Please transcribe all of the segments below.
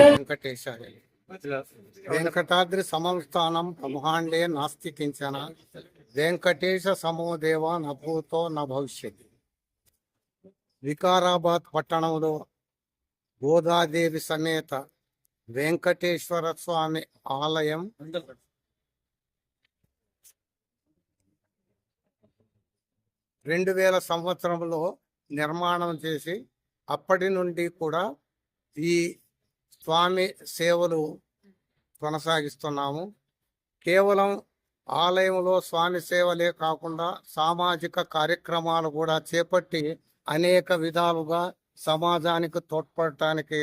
వెంకటేశాయ. వెంకటాద్రి సమస్థానం బ్రహ్మాండే నాస్తి కించన వెంకటేశ సమోదేవ నభూతో న భవిష్యత్. వికారాబాద్ పట్టణంలో గోదాదేవి సమేత వెంకటేశ్వర స్వామి ఆలయం రెండు వేల సంవత్సరంలో నిర్మాణం చేసి అప్పటి నుండి కూడా ఈ స్వామి సేవలు కొనసాగిస్తున్నాము. కేవలం ఆలయంలో స్వామి సేవలే కాకుండా సామాజిక కార్యక్రమాలు కూడా చేపట్టి అనేక విధాలుగా సమాజానికి తోడ్పడటానికి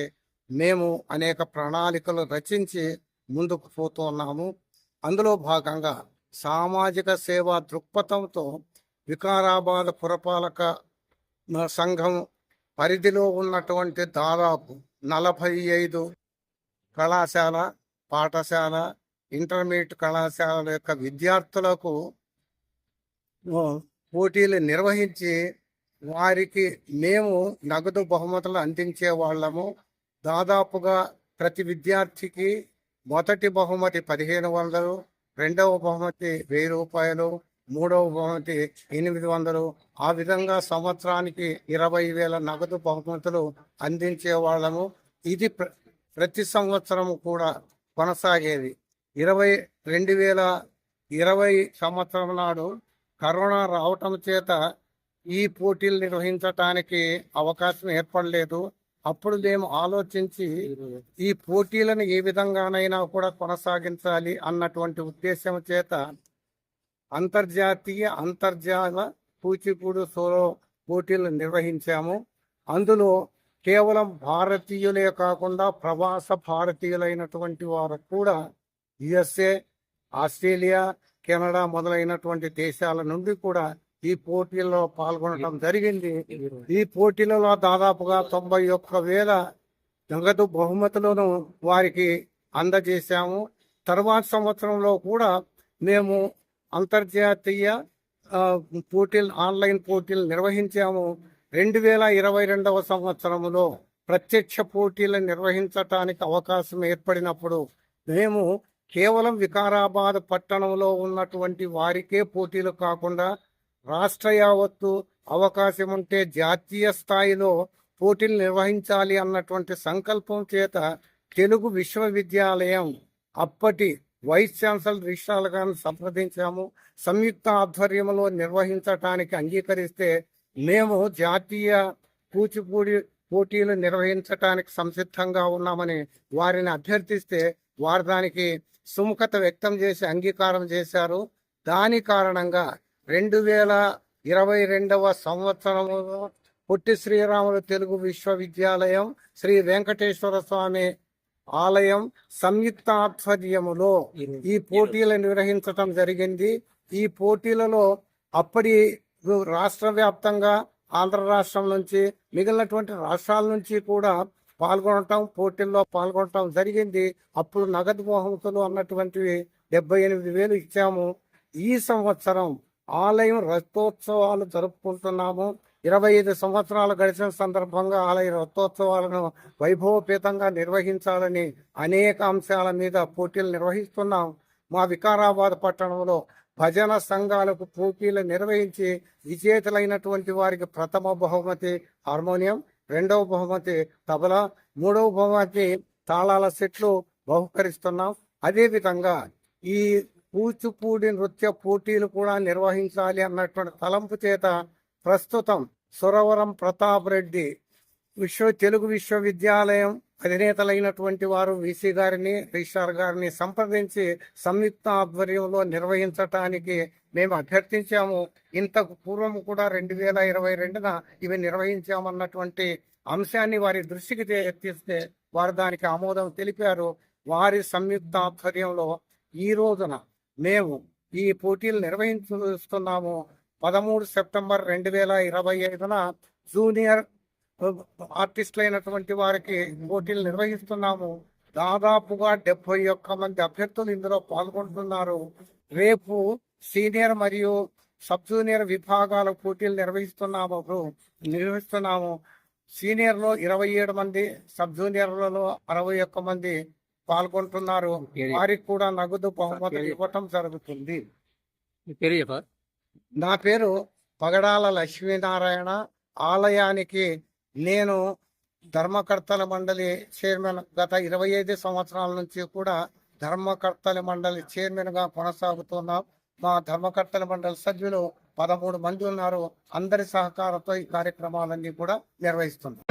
మేము అనేక ప్రణాళికలు రచించి ముందుకు పోతున్నాము అందులో భాగంగా సామాజిక సేవా దృక్పథంతో వికారాబాద్ పురపాలక సంఘం పరిధిలో ఉన్నటువంటి దాదాపు నలభై ఐదు కళాశాల పాఠశాల ఇంటర్మీడియట్ కళాశాలల యొక్క విద్యార్థులకు పోటీలు నిర్వహించి వారికి మేము నగదు బహుమతులు అందించే వాళ్ళము. దాదాపుగా ప్రతి విద్యార్థికి మొదటి బహుమతి పదిహేను వందలు రెండవ బహుమతి వెయ్యి రూపాయలు మూడవ బహుమతి ఎనిమిది వందలు. ఆ విధంగా సంవత్సరానికి ఇరవై వేల నగదు బహుమతులు అందించే వాళ్ళము. ఇది ప్ర- ప్రతి సంవత్సరం కూడా కొనసాగేది. ఇరవై రెండు వేల ఇరవై సంవత్సరం నాడు కరోనా రావటం చేత ఈ పోటీలు నిర్వహించటానికి అవకాశం ఏర్పడలేదు. అప్పుడు మేము ఆలోచించి ఈ పోటీలను ఏ విధంగానైనా కూడా కొనసాగించాలి అన్నటువంటి ఉద్దేశం చేత అంతర్జాతీయ అంతర్జాల కూచిపూడి సోలో పోటీలు నిర్వహించాము. అందులో కేవలం భారతీయులే కాకుండా ప్రవాస భారతీయులైనటువంటి వారు కూడా యుఎస్ఏ ఆస్ట్రేలియా కెనడా మొదలైనటువంటి దేశాల నుండి కూడా ఈ పోటీల్లో పాల్గొనడం జరిగింది. ఈ పోటీలలో దాదాపుగా తొంభై ఒక్క వేల నగదు బహుమతులను వారికి అందజేశాము. తర్వాత సంవత్సరంలో కూడా మేము అంతర్జాతీయ పోటీలు ఆన్లైన్ పోటీలు నిర్వహించాము. రెండు వేల ఇరవై రెండవ సంవత్సరంలో ప్రత్యక్ష పోటీలు నిర్వహించటానికి అవకాశం ఏర్పడినప్పుడు మేము కేవలం వికారాబాద్ పట్టణంలో ఉన్నటువంటి వారికే పోటీలు కాకుండా రాష్ట్ర యావత్తు అవకాశం ఉంటే జాతీయ స్థాయిలో పోటీలు నిర్వహించాలి అన్నటువంటి సంకల్పం చేత తెలుగు విశ్వవిద్యాలయం అప్పటి వైస్ ఛాన్సలర్ రిషాల్ గారిని సంప్రదించాము. సంయుక్త ఆధ్వర్యంలో నిర్వహించటానికి అంగీకరిస్తే మేము జాతీయ కూచిపూడి పోటీలు నిర్వహించటానికి సంసిద్ధంగా ఉన్నామని వారిని అభ్యర్థిస్తే వారు దానికి సుముఖత వ్యక్తం చేసి అంగీకారం చేశారు. దాని కారణంగా రెండు వేల ఇరవై రెండవ సంవత్సరంలో పొట్టి శ్రీరాములు తెలుగు విశ్వవిద్యాలయం శ్రీ వెంకటేశ్వర స్వామి ఆలయం సంయుక్త ఆధ్వర్యములో ఈ పోటీలు నిర్వహించటం జరిగింది. ఈ పోటీలలో అప్పటి రాష్ట్ర వ్యాప్తంగా ఆంధ్ర రాష్ట్రం నుంచి మిగిలినటువంటి రాష్ట్రాల నుంచి కూడా పాల్గొనటం పోటీల్లో పాల్గొనటం జరిగింది. అప్పుడు నగదు బహుమతులు అన్నటువంటివి డెబ్బై ఎనిమిది వేలు ఇచ్చాము. ఈ సంవత్సరం ఆలయం రథోత్సవాలు జరుపుకుంటున్నాము. ఇరవై ఐదు సంవత్సరాలు గడిచిన సందర్భంగా ఆలయ రథోత్సవాలను వైభవపేతంగా నిర్వహించాలని అనేక అంశాల మీద పోటీలు నిర్వహిస్తున్నాం. మా వికారాబాద్ పట్టణంలో భజన సంఘాలకు పోటీలు నిర్వహించి విజేతలైనటువంటి వారికి ప్రథమ బహుమతి హార్మోనియం రెండవ బహుమతి తబలా మూడవ బహుమతి తాళాల సెట్లు బహుకరిస్తున్నాం. అదేవిధంగా ఈ కూచిపూడి నృత్య పోటీలు కూడా నిర్వహించాలి అన్నటువంటి తలంపు చేత ప్రస్తుతం సురవరం ప్రతాప్ రెడ్డి విశ్వ తెలుగు విశ్వవిద్యాలయం అధినేతలైనటువంటి వారు వీసీ గారిని రిజిస్టార్ గారిని సంప్రదించి సంయుక్త ఆధ్వర్యంలో నిర్వహించటానికి మేము అభ్యర్థించాము. ఇంతకు పూర్వం కూడా రెండు వేల ఇరవై రెండున ఇవి నిర్వహించామన్నటువంటి అంశాన్ని వారి దృష్టికి తే- ఎత్తిస్తే వారు దానికి ఆమోదం తెలిపారు. వారి సంయుక్త ఆధ్వర్యంలో ఈ రోజున మేము ఈ పోటీలు నిర్వహిస్తున్నాము పదమూడు సెప్టెంబర్ రెండు వేల ఇరవై ఐదున జూనియర్ ఆర్టిస్టులు అయినటువంటి వారికి పోటీలు నిర్వహిస్తున్నాము. దాదాపుగా డెబ్బై ఒక్క మంది అభ్యర్థులు ఇందులో పాల్గొంటున్నారు. రేపు సీనియర్ మరియు సబ్ జూనియర్ విభాగాల పోటీలు నిర్వహిస్తున్నాము. నిర్వహిస్తున్నాము. సీనియర్లో ఇరవై ఏడు మంది సబ్ జూనియర్లలో అరవై ఒక్క మంది పాల్గొంటున్నారు. వారికి కూడా నగదు బహుమతులు ఇవ్వటం జరుగుతుంది. నా పేరు పగడాల లక్ష్మీనారాయణ. ఆలయానికి నేను ధర్మకర్తల మండలి చైర్మన్ గత ఇరవై ఐదు సంవత్సరాల నుంచి కూడా ధర్మకర్తల మండలి చైర్మన్గా కొనసాగుతున్నాం. మా ధర్మకర్తల మండలి సభ్యులు పదమూడు మంది ఉన్నారు. అందరి సహకారంతో ఈ కార్యక్రమాలన్నీ కూడా నిర్వహిస్తున్నాం.